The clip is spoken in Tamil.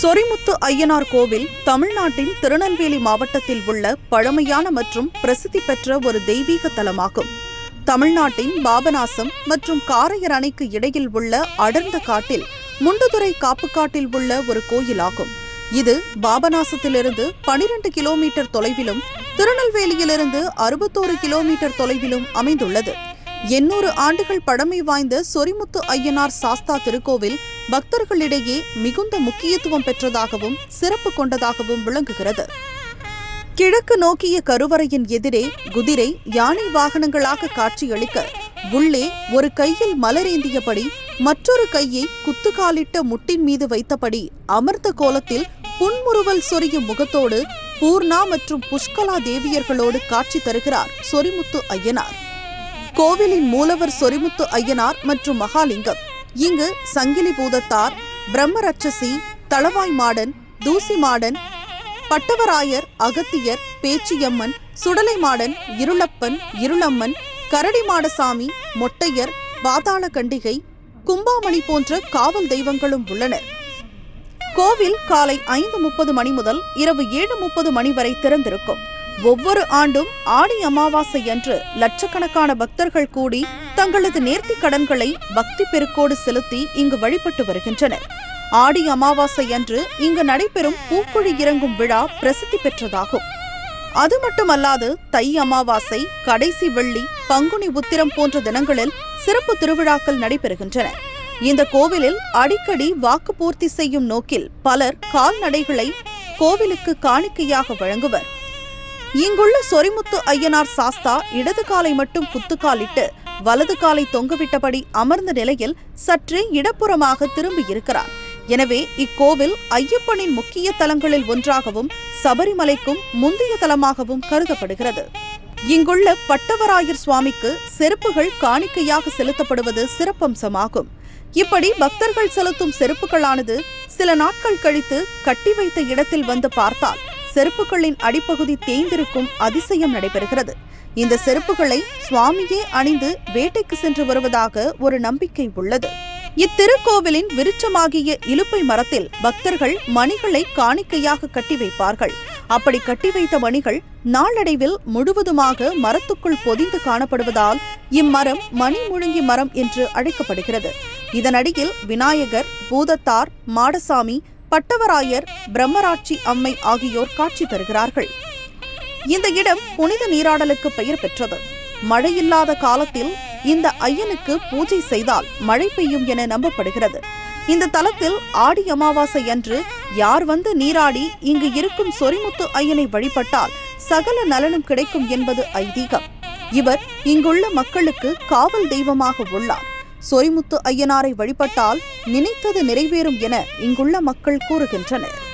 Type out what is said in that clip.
சொரிமுத்து ஐயனார் கோவில் தமிழ்நாட்டின் திருநெல்வேலி மாவட்டத்தில் உள்ள பழமையான மற்றும் பிரசித்தி பெற்ற ஒரு தெய்வீக தலமாகும். தமிழ்நாட்டின் பாபநாசம் மற்றும் காரையர் அணைக்கு இடையில் உள்ள அடர்ந்த காட்டில் முண்டுதுறை காப்புக்காட்டில் உள்ள ஒரு கோயிலாகும். இது பாபநாசத்திலிருந்து பனிரெண்டு கிலோமீட்டர் தொலைவிலும் திருநெல்வேலியிலிருந்து அறுபத்தோரு கிலோமீட்டர் தொலைவிலும் அமைந்துள்ளது. எண்ணூறு ஆண்டுகள் பழமை வாய்ந்த சொரிமுத்து ஐயனார் சாஸ்தா திருக்கோவில் பக்தர்களிடையே மிகுந்த முக்கியத்துவம் பெற்றதாகவும் சிறப்பு கொண்டதாகவும் விளங்குகிறது. கிழக்கு நோக்கிய கருவறையின் எதிரே குதிரை யானை வாகனங்களாக காட்சியளிக்க உள்ளே ஒரு கையில் மலரேந்தியபடி மற்றொரு கையை குத்துக்காலிட்ட முட்டின் மீது வைத்தபடி அமர்ந்த கோலத்தில் புன்முறுவல் சொரியும் முகத்தோடு பூர்ணா மற்றும் புஷ்கலா தேவியர்களோடு காட்சி தருகிறார் சொரிமுத்து ஐயனார். கோவிலின் மூலவர் சொரிமுத்து ஐயனார் மற்றும் மகாலிங்கம். இங்கு சங்கிலி பூதத்தார் பிரம்மரட்சசி தளவாய் மாடன் தூசி மாடன் பட்டவராயர் அகத்தியர் பேச்சியம்மன் சுடலை மாடன் இருளப்பன் இருளம்மன் கரடி மாடசாமி மொட்டையர் பாதாள கண்டிகை கும்பாமணி போன்ற காவல் தெய்வங்களும் உள்ளனர். கோவில் காலை ஐந்து முப்பது மணி முதல் இரவு ஏழு முப்பது மணி வரை திறந்திருக்கும். ஒவ்வொரு ஆண்டும் ஆடி அமாவாசை அன்று லட்சக்கணக்கான பக்தர்கள் கூடி தங்களது நேர்த்திக் கடன்களை பக்தி பெருக்கோடு செலுத்தி இங்கு வழிபட்டு வருகின்றனர். ஆடி அமாவாசை அன்று இங்கு நடைபெறும் பூக்குழி இறங்கும் விழா பிரசித்தி பெற்றதாகும். அது மட்டுமல்லாது தை அமாவாசை கடைசி வெள்ளி பங்குனி உத்திரம் போன்ற தினங்களில் சிறப்பு திருவிழாக்கள் நடைபெறுகின்றன. இந்த கோவிலில் அடிக்கடி வாக்கு பூர்த்தி செய்யும் நோக்கில் பலர் கால்நடைகளை கோவிலுக்கு காணிக்கையாக வழங்குவர். இங்குள்ள சொரிமுத்து ஐயனார் சாஸ்தா இடது காலை மட்டும் குத்துக்காலிட்டு வலது காலை தொங்கவிட்டபடி அமர்ந்த நிலையில் சற்றே இடப்புறமாக திரும்பியிருக்கிறார். எனவே இக்கோவில் ஐயப்பனின் முக்கிய தலங்களில் ஒன்றாகவும் சபரிமலைக்கும் முந்தைய தலமாகவும் கருதப்படுகிறது. இங்குள்ள பட்டவராயர் சுவாமிக்கு செருப்புகள் காணிக்கையாக செலுத்தப்படுவது சிறப்பம்சமாகும். இப்படி பக்தர்கள் செலுத்தும் செருப்புகளானது சில நாட்கள் கழித்து கட்டி வைத்த இடத்தில் வந்து பார்த்தால் செருப்புகளின் அடிப்பகுதி தேய்ந்திருக்கும் அதிசயம் நடைபெறுகிறது. இந்த செருப்புகளை சுவாமியே அணிந்து வேட்டைக்கு சென்று வருவதாக ஒரு நம்பிக்கை உள்ளது. இத்திருக்கோவிலின் விருட்சமாகிய இலுப்பை மரத்தில் பக்தர்கள் மணிகளை காணிக்கையாக கட்டி வைப்பார்கள். அப்படி கட்டி வைத்த மணிகள் நாளடைவில் முழுவதுமாக மரத்துக்குள் பொதிந்து காணப்படுவதால் இம்மரம் மணி முழுங்கி மரம் என்று அழைக்கப்படுகிறது. இதனடியில் விநாயகர் பூதத்தார் மாடசாமி பட்டவராயர் பிரம்மராட்சி அம்மை ஆகியோர் காட்சி தருகிறார்கள். இந்த இடம் புனித நீராடலுக்கு பெயர் பெற்றது. மழை இல்லாத காலத்தில் இந்த ஐயனுக்கு பூஜை செய்தால் மழை பெய்யும் என நம்பப்படுகிறது. இந்த தலத்தில் ஆடி அமாவாசை அன்று யார் வந்து நீராடி இங்கு இருக்கும் சொரிமுத்து ஐயனை வழிபட்டால் சகல நலனும் கிடைக்கும் என்பது ஐதீகம். இவர் இங்குள்ள மக்களுக்கு காவல் தெய்வமாக உள்ளார். சொரிமுத்து ஐயனாரை வழிபட்டால் நினைத்தது நிறைவேறும் என இங்குள்ள மக்கள் கூறுகின்றனர்.